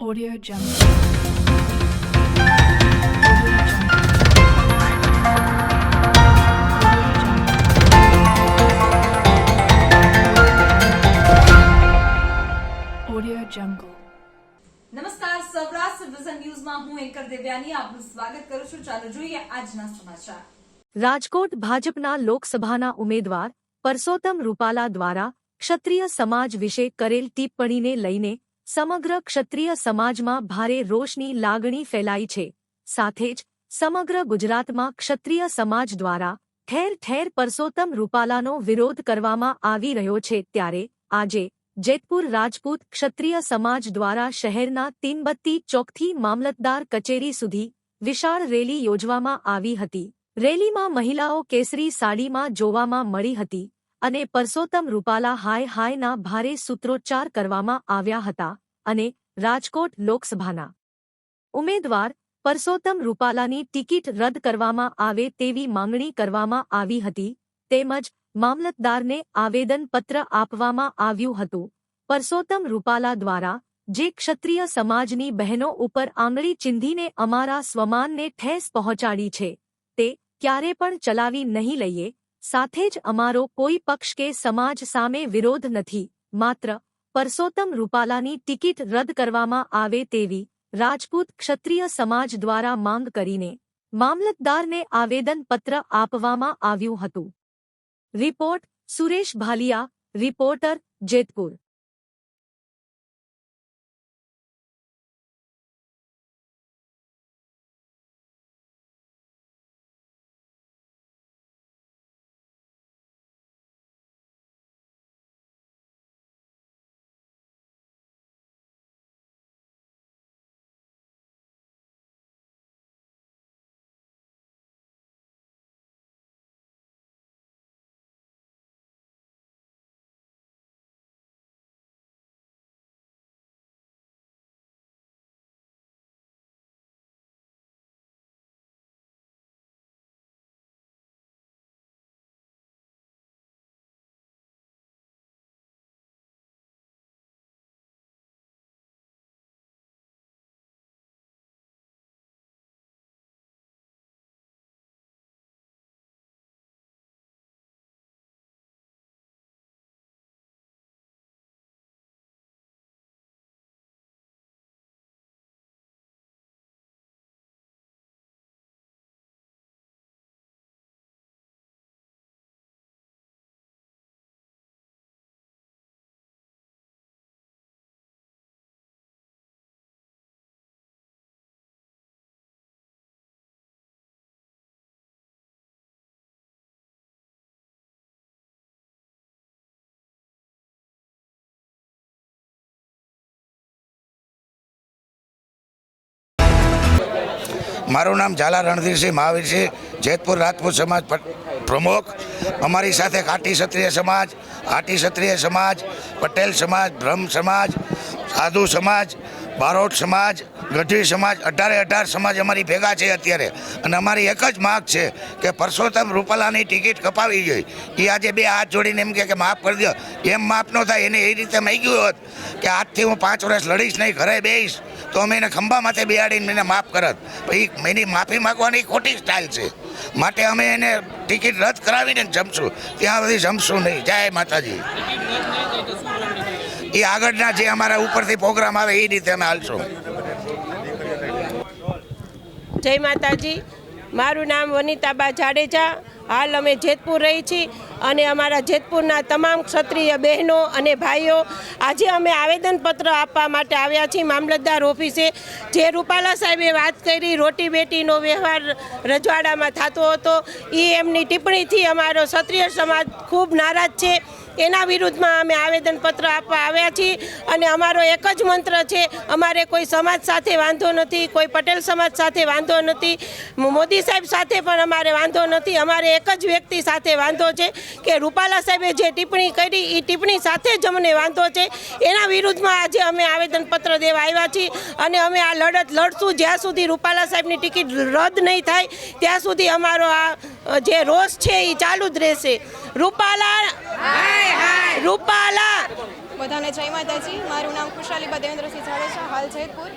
Audio Jungle. Audio Jungle. Audio Jungle. નમસ્કાર Saurashtra vision ન્યૂઝમાં હું એન્કર દેવ્યાની આપનું સ્વાગત કરું છું ચાલો જોઈએ આજના સમાચાર રાજકોટ ભાજપના લોકસભાના ઉમેદવાર પરસોત્તમ રૂપાલા દ્વારા ક્ષત્રિય સમાજ વિશે કરેલ ટિપ્પણીને લઈને સમગ્ર ક્ષત્રિય સમાજમાં ભારે રોષની લાગણી ફેલાઈ છે. સાથે જ, સમગ્ર ગુજરાતમાં ક્ષત્રિય સમાજ દ્વારા ઠેર ઠેર પરસોત્તમ રૂપાલાનો વિરોધ કરવામાં આવી રહ્યો છે. ત્યારે, આજે, જેતપુર રાજપૂત ક્ષત્રિય સમાજ દ્વારા શહેરના તીનબત્તી ચોકથી મામલતદાર કચેરી સુધી વિશાળ રેલી યોજવામાં આવી હતી. રેલીમાં મહિલાઓ કેસરી સાડીમાં જોવામાં મળી હતી અને પરસોત્તમ રૂપાલા હાય હાયના ભારે સૂત્રોચ્ચાર કરવામાં આવ્યા હતા. અને રાજકોટ લોકસભાના. ઉમેદવાર પરસોત્તમ રૂપાલાની ટિકિટ રદ કરવામાં આવે તેવી માંગણી કરવામાં આવી હતી, તેમજ મામલતદારને આવેદનપત્ર આપવામાં આવ્યું હતું. પરસોત્તમ રૂપાલા દ્વારા જે ક્ષત્રિય સમાજની બહેનો ઉપર આંગળી ચીંધીને અમારા સ્વમાનને ઠેસ પહોંચાડી છે, તે ક્યારે પણ ચલાવી નહીં લઈએ, સાથે જ અમારો કોઈ પક્ષ કે સમાજ સામે વિરોધ નથી, માત્ર પરસોત્તમ રૂપાલાની ટિકિટ રદ કરવામાં આવે તેવી રાજપૂત ક્ષત્રિય સમાજ દ્વારા માંગ કરીને મામલતદારને આવેદનપત્ર આપવામાં આવ્યું હતું. Report Suresh Bhaliya, reporter Jetpur. મારું નામ ઝાલા રણધીરસિંહ મહાવીરસિંહ જેતપુર રાજપૂત સમાજ પ્રમુખ. અમારી સાથે કાટી ક્ષત્રિય સમાજ આટી ક્ષત્રિય સમાજ, પટેલ સમાજ, બ્રહ્મ સમાજ સાધુ સમાજ, બારોટ સમાજ, ગઢવી સમાજ, અઢારે અઢાર સમાજ અમારી ભેગા છે અત્યારે. અને અમારી એક જ માગ છે કે પરસોત્તમ રૂપાલાની ટિકિટ કપાવી જોઈએ. એ આજે બે હાથ જોડીને એમ કે માફ કરી દો એમ માફ ન થાય, એને એ રીતે માગ્યું હોત કે આજથી હું પાંચ વર્ષ લડીશ નહીં, ઘરે બેહીશ, તો અમે એને ખંભા માથે બિહાડીને એને માફ કરત. પછી એની માફી માગવાની ખોટી સ્ટાઇલ છે. માટે અમે એને ટિકિટ રદ કરાવીને જમશું. ત્યાં સુધી જમશું નહીં. જય માતાજી. એ આગળના જે અમારા ઉપરથી પ્રોગ્રામ આવે એ રીતે અમે હાલશું. જય માતાજી. મારું નામ વનિતાબા જાડેજા. હાલ અમે જેતપુર રહી છીએ અને અમારા જેતપુરના તમામ ક્ષત્રિય બહેનો અને ભાઈઓ આજે અમે આવેદનપત્ર આપવા માટે આવ્યા છીએ મામલતદાર ઓફિસે. જે રૂપાલા સાહેબે વાત કરી, રોટી બેટીનો વ્યવહાર રજવાડામાં થતો હતો. એ એમની ટિપ્પણીથી અમારો ક્ષત્રિય સમાજ ખૂબ નારાજ છે. એના વિરુદ્ધમાં અમે આવેદનપત્ર આપવા આવ્યા છીએ અને અમારો એક જ મંત્ર છે, અમારે કોઈ સમાજ સાથે વાંધો નથી, કોઈ પટેલ સમાજ સાથે વાંધો નથી, મોદી સાહેબ સાથે પણ અમારે વાંધો નથી, અમારે એક જ વ્યક્તિ સાથે વાંધો છે કે રૂપાલા સાહેબે જે ટિપ્પણી કરી એ ટિપ્પણી સાથે જ અમને વાંધો છે. એના વિરુદ્ધમાં આજે અમે આવેદનપત્ર દેવા આવ્યા છીએ અને અમે આ લડત લડશું. જ્યાં સુધી રૂપાલા સાહેબની ટિકિટ રદ નહીં થાય, ત્યાં સુધી અમારો આ જે રોષ છે એ ચાલુ જ રહેશે. રૂપાલા રૂપાલા. બધાને જય માતાજી. મારું નામ ખુશાલી દેવેન્દ્રસિંહ જાડેજા. હાલ જેતપુર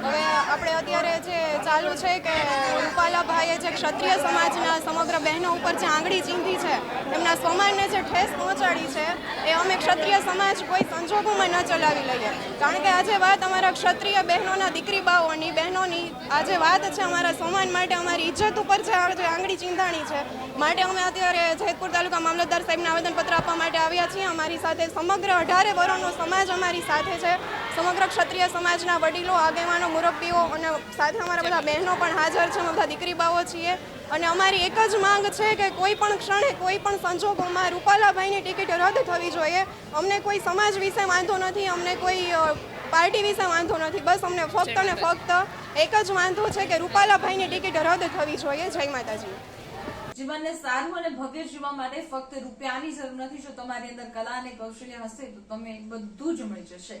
હવે આપણે અત્યારે જે ચાલુ છે કે રૂપાલાભાઈએ જે ક્ષત્રિય સમાજના સમગ્ર બહેનો ઉપર જે આંગળી ચીંધી છે, એમના સ્વમાનને જે ઠેસ પહોંચાડી છે, એ અમે ક્ષત્રિય સમાજ કોઈ સંજોગોમાં ન ચલાવી લઈએ. કારણ કે આજે વાત અમારા ક્ષત્રિય બહેનોના દીકરી બાઓની બહેનોની આજે વાત છે અમારા સ્વમાન માટે, અમારી ઇજ્જત ઉપર જે આંગળી ચીંધાણી છે, માટે અમે અત્યારે જેતપુર તાલુકા મામલતદાર સાહેબને આવેદનપત્ર આપવા માટે આવ્યા છીએ. અમારી સાથે સમગ્ર અઢારે વરોનો સમાજ અમારી સાથે છે. સમગ્ર ક્ષત્રિય સમાજના વડીલો આગેવાનો મુરબ્બીઓ અને સાથે અમારા બધા બહેનો પણ હાજર છે. અમે બધા દીકરી બાઓ છીએ. અને અમારી એક જ માંગ છે કે કોઈ પણ ક્ષણે કોઈ પણ સંજોગોમાં રૂપાલાભાઈની ટિકિટ રદ થવી જોઈએ. અમને કોઈ સમાજ વિશે વાંધો નથી અમને કોઈ પાર્ટી વિશે વાંધો નથી. બસ અમને ફક્ત અને ફક્ત એક જ વાંધો છે કે રૂપાલાભાઈની ટિકિટ રદ થવી જોઈએ. જય માતાજી. જીવનને સારું અને ભવ્ય જીવવા માટે ફક્ત રૂપિયાની જરૂર નથી. જો તમારી અંદર કલા અને કૌશલ્ય હશે તો તમે બધું જ મળી જશે.